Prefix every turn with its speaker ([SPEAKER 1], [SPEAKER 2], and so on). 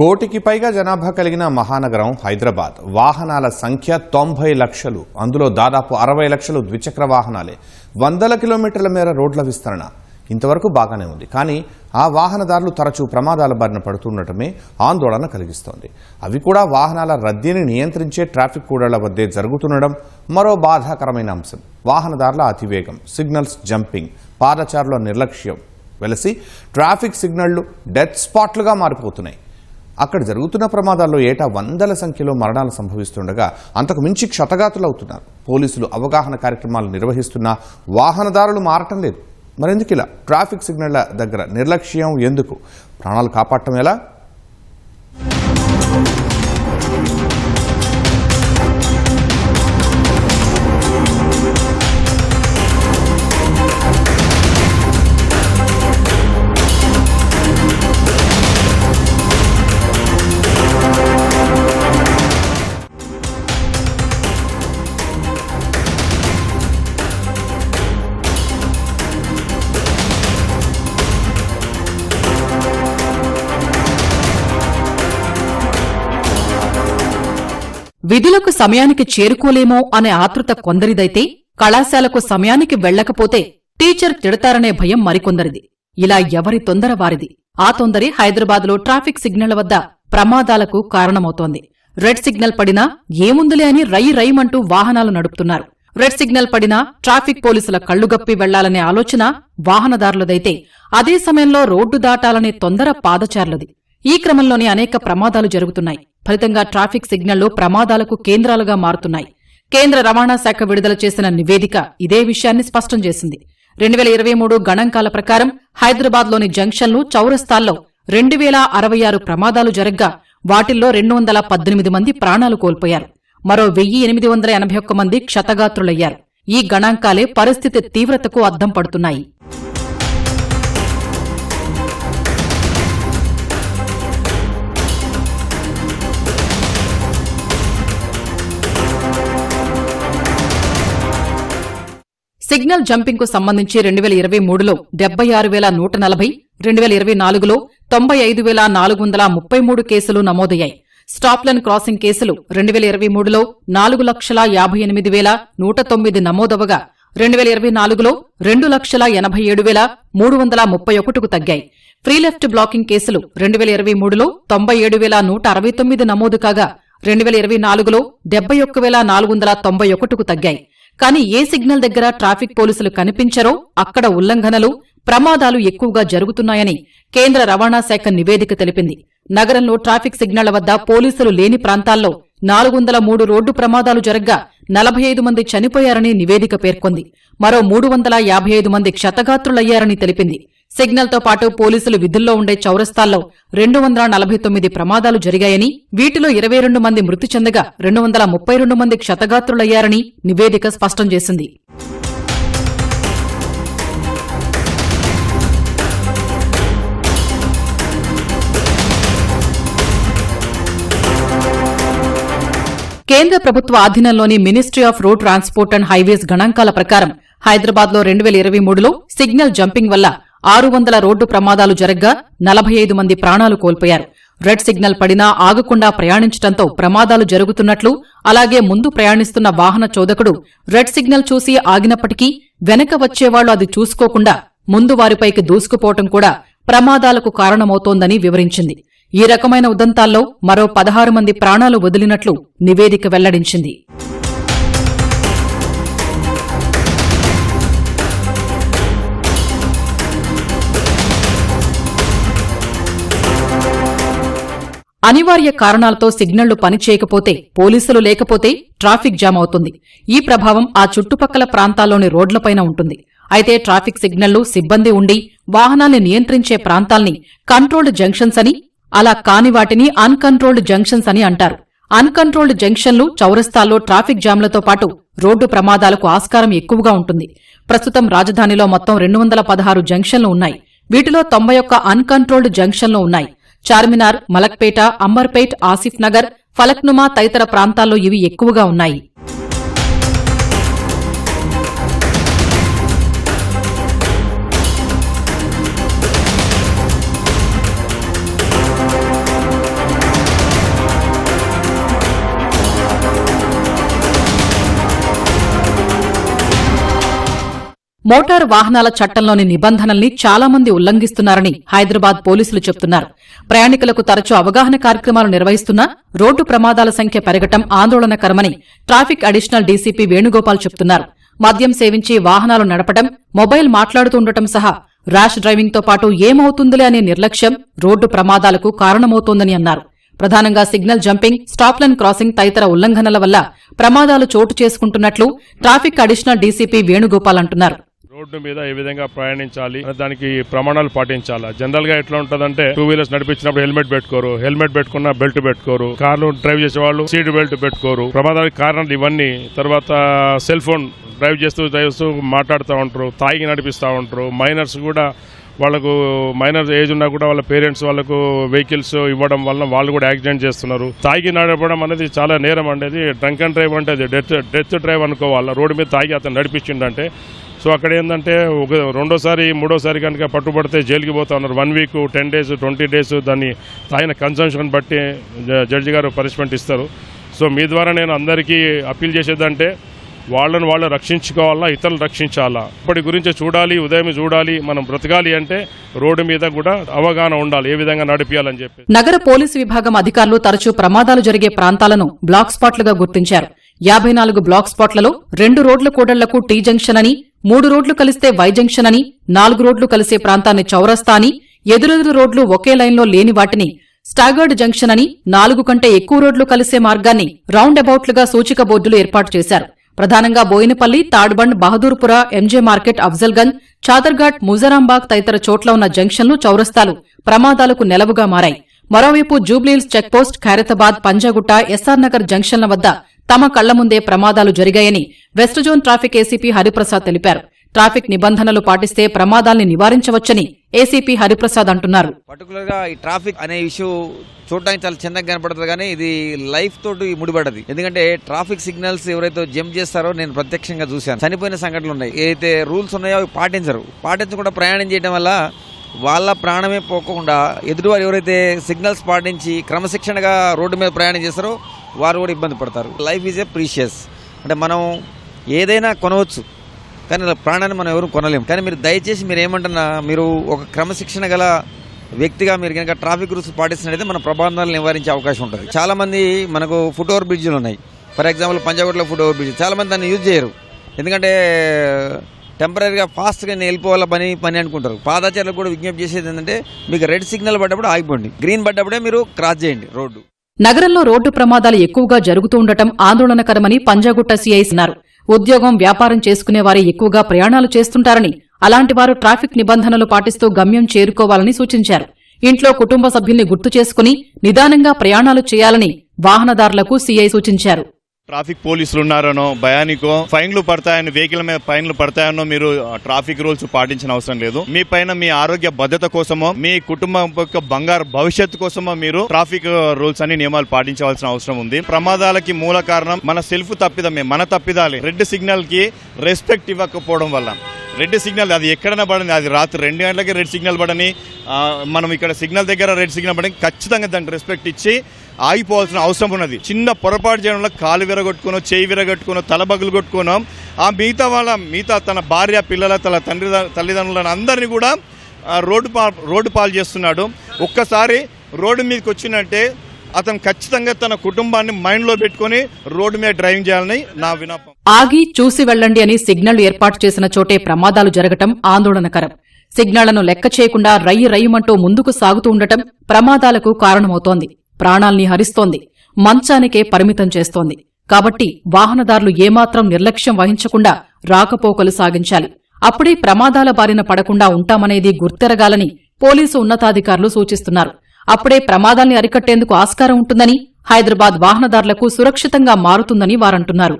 [SPEAKER 1] కోటికి పైగా జనాభా కలిగిన మహానగరం హైదరాబాద్. వాహనాల సంఖ్య తొంభై లక్షలు. అందులో దాదాపు అరవై లక్షలు ద్విచక్ర వాహనాలే. వందల కిలోమీటర్ల మేర రోడ్ల విస్తరణ. ఇంతవరకు బాగానే ఉంది. కానీ ఆ వాహనదారులు తరచూ ప్రమాదాల బారిన పడుతుండటమే ఆందోళన కలిగిస్తోంది. అవి కూడా వాహనాల రద్దీని నియంత్రించే ట్రాఫిక్ కూడళ్ళ వద్దే జరుగుతుండడం మరో బాధాకరమైన అంశం. వాహనదారుల అతివేగం సిగ్నల్స్ జంపింగ్ పాదచారుల నిర్లక్ష్యం వెలసి ట్రాఫిక్ సిగ్నళ్ళు డెత్ స్పాట్లుగా మారిపోతున్నాయి. అక్కడ జరుగుతున్న ప్రమాదాల్లో ఏటా వందల సంఖ్యలో మరణాలు సంభవిస్తుండగా అంతకు మించి క్షతగాతులవుతున్నారు. పోలీసులు అవగాహన కార్యక్రమాలు నిర్వహిస్తున్నా వాహనదారులు మారటం లేదు. మరెందుకు ఇలా? ట్రాఫిక్ సిగ్నళ్ళ దగ్గర నిర్లక్ష్యం ఎందుకు? ప్రాణాలు కాపాడటం ఎలా?
[SPEAKER 2] విధులకు సమయానికి చేరుకోలేమో అనే ఆతృత కొందరిదైతే కళాశాలకు సమయానికి వెళ్ళకపోతే టీచర్ తిడతారనే భయం మరికొందరిది. ఇలా ఎవరి తొందర వారిది? ఆ తొందరే హైదరాబాద్లో ట్రాఫిక్ సిగ్నళ్ళ వద్ద ప్రమాదాలకు కారణమవుతోంది. రెడ్ సిగ్నల్ పడినా ఏముందులే అని రై రైమంటూ వాహనాలు నడుపుతున్నారు. రెడ్ సిగ్నల్ పడినా ట్రాఫిక్ పోలీసుల కళ్ళుగప్పి వెళ్ళాలనే ఆలోచన వాహనదారులదైతే అదే సమయంలో రోడ్డు దాటాలనే తొందర పాదచారులది. ఈ క్రమంలోనే అనేక ప్రమాదాలు జరుగుతున్నాయి. ఫలితంగా ట్రాఫిక్ సిగ్నళ్ళు ప్రమాదాలకు కేంద్రాలుగా మారుతున్నాయి. కేంద్ర రవాణా శాఖ విడుదల చేసిన నివేదిక ఇదే విషయాన్ని స్పష్టం చేసింది. రెండు వేల ఇరవై మూడు గణాంకాల ప్రకారం హైదరాబాద్లోని జంక్షన్లు చౌరస్తాల్లో రెండు వేల అరవై ఆరు ప్రమాదాలు జరగ్గా వాటిల్లో రెండు వందల పద్దెనిమిది మంది ప్రాణాలు కోల్పోయారు. మరో వెయ్యి ఎనిమిది వందల ఎనభై ఒక్క మంది క్షతగాత్రులయ్యారు. ఈ గణాంకాలే పరిస్థితి తీవ్రతకు అద్దం పడుతున్నాయి. సిగ్నల్ జంపింగ్కు సంబంధించి రెండు వేల ఇరవై మూడులో డెబ్బై ఆరు వేల నూట నలభై రెండు వేల ఇరవై నాలుగులో తొంభై ఐదు వేల నాలుగు వందల ముప్పై మూడు కేసులు నమోదయ్యాయి. స్టాప్లైన్ క్రాసింగ్ కేసులు రెండు వేల ఇరవై మూడులో నాలుగు లక్షల యాభై ఎనిమిది వేల నూట తొమ్మిది నమోదవగా రెండు వేల ఇరవై నాలుగులో రెండు లక్షల ఎనభై ఏడు వేల మూడు వందల ముప్పై ఒకటికు తగ్గాయి. ఫ్రీ లెఫ్ట్ బ్లాకింగ్ కేసులు రెండు వేల ఇరవై మూడులో తొంభై ఏడు వేల నూట అరవై తొమ్మిది నమోదు కాగా రెండు వేల ఇరవై నాలుగులో డెబ్బై ఒక్క వేల నాలుగు వందల తొంభై ఒకటికు తగ్గాయి. కానీ ఏ సిగ్నల్ దగ్గర ట్రాఫిక్ పోలీసులు కనిపించరో అక్కడ ఉల్లంఘనలు ప్రమాదాలు ఎక్కువగా జరుగుతున్నాయని కేంద్ర రవాణా శాఖ నివేదిక తెలిపింది. నగరంలో ట్రాఫిక్ సిగ్నళ్ళ వద్ద పోలీసులు లేని ప్రాంతాల్లో నాలుగు వందల మూడు రోడ్డు ప్రమాదాలు జరగ్గా నలభై ఐదు మంది చనిపోయారని నివేదిక పేర్కొంది. మరో మూడు వందల యాభై ఐదు మంది క్షతగాత్రులయ్యారని తెలిపింది. సిగ్నల్తో పాటు పోలీసులు విధుల్లో ఉండే చౌరస్తాల్లో రెండు వందల నలభై తొమ్మిది ప్రమాదాలు జరిగాయని వీటిలో ఇరవై రెండు మంది మృతి చెందగా రెండు వందల ముప్పై రెండు మంది క్షతగాత్రులయ్యారని నివేదిక స్పష్టం చేసింది. కేంద్ర ప్రభుత్వ ఆధీనంలోని ministry of road transport and highways గణాంకాల ప్రకారం హైదరాబాద్లో రెండు వేల ఇరవై మూడులో సిగ్నల్ జంపింగ్ వల్ల ఆరు వందల రోడ్డు ప్రమాదాలు జరగ్గా నలభై ఐదు మంది ప్రాణాలు కోల్పోయారు. రెడ్ సిగ్నల్ పడినా ఆగకుండా ప్రయాణించడంతో ప్రమాదాలు జరుగుతున్నట్లు అలాగే ముందు ప్రయాణిస్తున్న వాహన చోదకుడు రెడ్ సిగ్నల్ చూసి ఆగినప్పటికీ వెనక వచ్చేవాళ్ళు అది చూసుకోకుండా ముందు వారిపైకి దూసుకుపోవటం కూడా ప్రమాదాలకు కారణమవుతోందని వివరించింది. ఈ రకమైన ఉదంతాల్లో మరో పదహారు మంది ప్రాణాలు వదిలినట్లు నివేదిక వెల్లడించింది. అనివార్య కారణాలతో సిగ్నళ్ళు పనిచేయకపోతే పోలీసులు లేకపోతే ట్రాఫిక్ జామ్ అవుతుంది ఈ ప్రభావం ఆ చుట్టుపక్కల ప్రాంతాల్లోని రోడ్లపైన ఉంటుంది. అయితే ట్రాఫిక్ సిగ్నళ్ళు సిబ్బంది ఉండి వాహనాల్ని నియంత్రించే ప్రాంతాల్ని కంట్రోల్డ్ జంక్షన్స్ అని అలా కాని వాటిని అన్కంట్రోల్డ్ జంక్షన్స్ అని అంటారు. అన్కంట్రోల్డ్ జంక్షన్లు చౌరస్తాల్లో ట్రాఫిక్ జామ్లతో పాటు రోడ్డు ప్రమాదాలకు ఆస్కారం ఎక్కువగా ఉంటుంది. ప్రస్తుతం రాజధానిలో మొత్తం రెండు వందల పదహారు జంక్షన్లు ఉన్నాయి. వీటిలో తొంభై ఒక్క అన్కంట్రోల్డ్ జంక్షన్లు ఉన్నాయి. చార్మినార్ మలక్పేట అంబర్పేట్ ఆసిఫ్ నగర్ ఫలక్నుమా తదితర ప్రాంతాల్లో ఇవి ఎక్కువగా ఉన్నాయి. మోటారు వాహనాల చట్టంలోని నిబంధనల్ని చాలా మంది ఉల్లంఘిస్తున్నారని హైదరాబాద్ పోలీసులు చెబుతున్నారు ప్రయాణికులకు తరచూ అవగాహన కార్యక్రమాలు నిర్వహిస్తున్నా రోడ్డు ప్రమాదాల సంఖ్య పెరగటం ఆందోళనకరమని ట్రాఫిక్ అడిషనల్ డీసీపీ వేణుగోపాల్ చెబుతున్నారు మద్యం సేవించి వాహనాలు నడపడం మొబైల్ మాట్లాడుతుండటం సహా ర్యాష్ డ్రైవింగ్తో పాటు ఏమవుతుందిలే అనే నిర్లక్ష్యం రోడ్డు ప్రమాదాలకు కారణమవుతోందని అన్నారు. ప్రధానంగా signal jumping stop line crossing తదితర ఉల్లంఘనల వల్ల ప్రమాదాలు చోటు చేసుకుంటున్నట్లు ట్రాఫిక్ అడిషనల్ డీసీపీ వేణుగోపాల్ అంటున్నారు.
[SPEAKER 3] రోడ్డు మీద ఏ విధంగా ప్రయాణించాలి దానికి ప్రమాణాలు పాటించాలా? జనరల్గా ఎట్లా ఉంటదంటే టూ వీలర్స్ నడిపించినప్పుడు హెల్మెట్ పెట్టుకోరు. హెల్మెట్ పెట్టుకున్న బెల్ట్ పెట్టుకోరు. కార్లు డ్రైవ్ చేసే వాళ్ళు సీట్ బెల్ట్ పెట్టుకోరు. ప్రమాదానికి కారణాలు ఇవన్నీ. తర్వాత సెల్ ఫోన్ డ్రైవ్ చేస్తూ డ్రైవ్ చేస్తూ మాట్లాడుతూ ఉంటారు. తాగి నడిపిస్తూ ఉంటారు. మైనర్స్ కూడా వాళ్ళకు మైనర్ ఏజ్ ఉన్నా కూడా వాళ్ళ పేరెంట్స్ వాళ్ళకు వెహికల్స్ ఇవ్వడం వల్ల వాళ్ళు కూడా యాక్సిడెంట్ చేస్తున్నారు. తాగి నడపడం అనేది చాలా నేరం అనేది డ్రంక్ అండ్ డ్రైవ్ అంటే డెత్ డెత్ డ్రైవ్ అనుకోవాలి? రోడ్డు మీద తాగి అతను నడిపించిండంటే సో అక్కడ ఏంటంటే ఒక రెండోసారి మూడోసారి కనుక పట్టుబడితే జైలుకి పోతా ఉన్నారు. One week ten days twenty days దాన్ని తాగిన కన్సంప్షన్ బట్టి జ- జడ్జి గారు పనిష్మెంట్ ఇస్తారు. సో మీ ద్వారా నేను అందరికీ అప్పీల్ చేసేదంటే వాళ్ళని వాళ్ళు రక్షించుకోవాలా ఇతరులు రక్షించాలా? ఇప్పటి గురించి చూడాలి ఉదయం చూడాలి మనం బ్రతకాలి అంటే రోడ్డు మీద కూడా అవగాహన ఉండాలి ఏ విధంగా నడిపించాలని చెప్పి
[SPEAKER 2] నగర పోలీసు విభాగం అధికారులు తరచూ ప్రమాదాలు జరిగే ప్రాంతాలను బ్లాక్ స్పాట్లుగా గుర్తించారు. యాభై నాలుగు బ్లాక్ స్పాట్లలో రెండు రోడ్ల కూడళ్ళకు టీ జంక్షన్ అని మూడు రోడ్లు కలిస్తే వై జంక్షన్ అని నాలుగు రోడ్లు కలిసే ప్రాంతాన్ని చౌరస్తా అని ఎదురెదురు రోడ్లు ఒకే లైన్లో లేని వాటిని స్టాగర్డ్ జంక్షన్ అని నాలుగు కంటే ఎక్కువ రోడ్లు కలిసే మార్గాన్ని రౌండ్ అబౌట్లుగా సూచిక బోర్డులు ఏర్పాటు చేశారు. ప్రధానంగా బోయినపల్లి తాడ్బండ్ బహదూర్పుర ఎంజే మార్కెట్ అఫ్జల్గంజ్ చాదర్ఘాట్ ముజరాంబాగ్ తదితర చోట్ల ఉన్న జంక్షన్లు చౌరస్తాలు ప్రమాదాలకు నెలవుగా మారాయి. మరోవైపు Jubilee Hills check post Khairatabad Panjagutta SR Nagar జంక్షన్ల వద్ద తమ కళ్ళ ముందే ప్రమాదాలు జరిగాయని west zone traffic ACP Hariprasad తెలిపారు. ట్రాఫిక్ నిబంధనలు పాటిస్తే ప్రమాదాల్ని నివారించవచ్చని ఏసీపీ హరిప్రసాద్ అంటున్నారు.
[SPEAKER 4] పర్టికులర్గా ఈ ట్రాఫిక్ అనే ఇష్యూ చూడడానికి చాలా చిన్నగా కనపడుతుంది కానీ ఇది లైఫ్ తోటి ముడిపడది ఎందుకంటే ట్రాఫిక్ సిగ్నల్స్ ఎవరైతే జంప్ చేస్తారో నేను ప్రత్యక్షంగా చూశాను. చనిపోయిన సంఘటనలు ఉన్నాయి. ఏదైతే రూల్స్ ఉన్నాయో అవి పాటించరు. పాటించకుండా ప్రయాణం చేయడం వల్ల వాళ్ళ ప్రాణమే పోకుండా ఎదుటివారు ఎవరైతే సిగ్నల్స్ పాటించి క్రమశిక్షణగా రోడ్డు మీద ప్రయాణం చేస్తారో వారు కూడా ఇబ్బంది పడతారు. లైఫ్ ఈజ్ ఏ ప్రీషియస్ అంటే మనం ఏదైనా కొనవచ్చు. కానీ ప్రాణాన్ని మనం ఎవరు కొనలేము. కానీ మీరు దయచేసి మీరు ఏమంటున్నా మీరు ఒక క్రమశిక్షణ గల వ్యక్తిగా మీరు కనుక ట్రాఫిక్ రూల్స్ పాటిస్తున్నట్టయితే మన ప్రబంధాలను నివారించే అవకాశం ఉంటుంది. చాలామంది మనకు ఫుట్ ఓవర్ బ్రిడ్జ్లు ఉన్నాయి. ఫర్ ఎగ్జాంపుల్ పంజాగుట్లో ఫుట్ ఓవర్ బ్రిడ్జ్ చాలా మంది దాన్ని యూజ్ చేయరు. ఎందుకంటే టెంపరీగా ఫాస్ట్గా నేను వెళ్ళిపోవాల పని పని అనుకుంటారు. పాదాచారులకు కూడా విజ్ఞప్తి చేసేది ఏంటంటే మీకు రెడ్ సిగ్నల్ పడ్డప్పుడు ఆగిపోండి. గ్రీన్ పడ్డప్పుడే మీరు క్రాస్ చేయండి రోడ్డు.
[SPEAKER 2] నగరంలో రోడ్డు ప్రమాదాలు ఎక్కువగా జరుగుతూ ఉండటం ఆందోళనకరమని పంజాగుట్ట సీఐ అన్నారు. ఉద్యోగం వ్యాపారం చేసుకునే వారే ఎక్కువగా ప్రయాణాలు చేస్తుంటారని అలాంటి వారు ట్రాఫిక్ నిబంధనలు పాటిస్తూ గమ్యం చేరుకోవాలని సూచించారు. ఇంట్లో కుటుంబ సభ్యుల్ని గుర్తు చేసుకుని నిదానంగా ప్రయాణాలు చేయాలని వాహనదారులకు సీఐ సూచించారు.
[SPEAKER 5] ట్రాఫిక్ పోలీసులు ఉన్నారనో భయానికో ఫైన్లు పడతాయని వెహికల్ మీద ఫైన్లు పడతాయనో మీరు ట్రాఫిక్ రూల్స్ పాటించిన అవసరం లేదు. మీ పైన మీ ఆరోగ్య భద్రత కోసమో మీ కుటుంబం యొక్క బంగారు భవిష్యత్తు కోసమో మీరు ట్రాఫిక్ రూల్స్ అని నియమాలు పాటించవలసిన అవసరం ఉంది. ప్రమాదాలకి మూల కారణం మన సెల్ఫ్ తప్పిదమే మన తప్పిదాలే. రెడ్ సిగ్నల్కి రెస్పెక్ట్ ఇవ్వకపోవడం వల్ల. రెడ్ సిగ్నల్ అది ఎక్కడైనా పడని అది రాత్రి రెండు గంటలకి రెడ్ సిగ్నల్ పడని మనం ఇక్కడ సిగ్నల్ దగ్గర రెడ్ సిగ్నల్ పడని ఖచ్చితంగా దానికి రెస్పెక్ట్ ఇచ్చి ఆగిపోవాల్సిన అవసరం ఉన్నది. చిన్న పొరపాటు చేయడం వల్ల కాలు విరగొట్టుకునో చేయి విరగొట్టుకునో తల బగులు కొట్టుకునో ఆ మిగతా వాళ్ళ మిగతా తన భార్య పిల్లల తన తండ్రి తల్లిదండ్రులను అందరినీ కూడా రోడ్డు పా రోడ్డు పాలు చేస్తున్నాడు. ఒక్కసారి రోడ్డు మీదకి వచ్చిందంటే అతను ఖచ్చితంగా తన కుటుంబాన్ని మైండ్లో పెట్టుకొని రోడ్డు మీద డ్రైవింగ్ చేయాలని నా వినపం
[SPEAKER 2] ఆగి చూసి వెళ్ళండి అని సిగ్నల్ ఏర్పాటు చేసిన చోటే ప్రమాదాలు జరగటం ఆందోళనకరం. సిగ్నళ్ళను లెక్క చేయకుండా రయ్యి రయ్యమంటూ ముందుకు సాగుతూ ఉండటం ప్రమాదాలకు కారణమవుతోంది. ప్రాణాల్ని హరిస్తోంది. మంచానికే పరిమితం చేస్తోంది. కాబట్టి వాహనదారులు ఏమాత్రం నిర్లక్ష్యం వహించకుండా రాకపోకలు సాగించాలి. అప్పుడే ప్రమాదాల బారిన పడకుండా ఉంటామనేది గుర్తెరగాలని పోలీసు ఉన్నతాధికారులు సూచిస్తున్నారు. అప్పుడే ప్రమాదాల్ని అరికట్టేందుకు ఆస్కారం ఉంటుందని హైదరాబాద్ వాహనదారులకు సురక్షితంగా మారుతుందని వారంటున్నారు.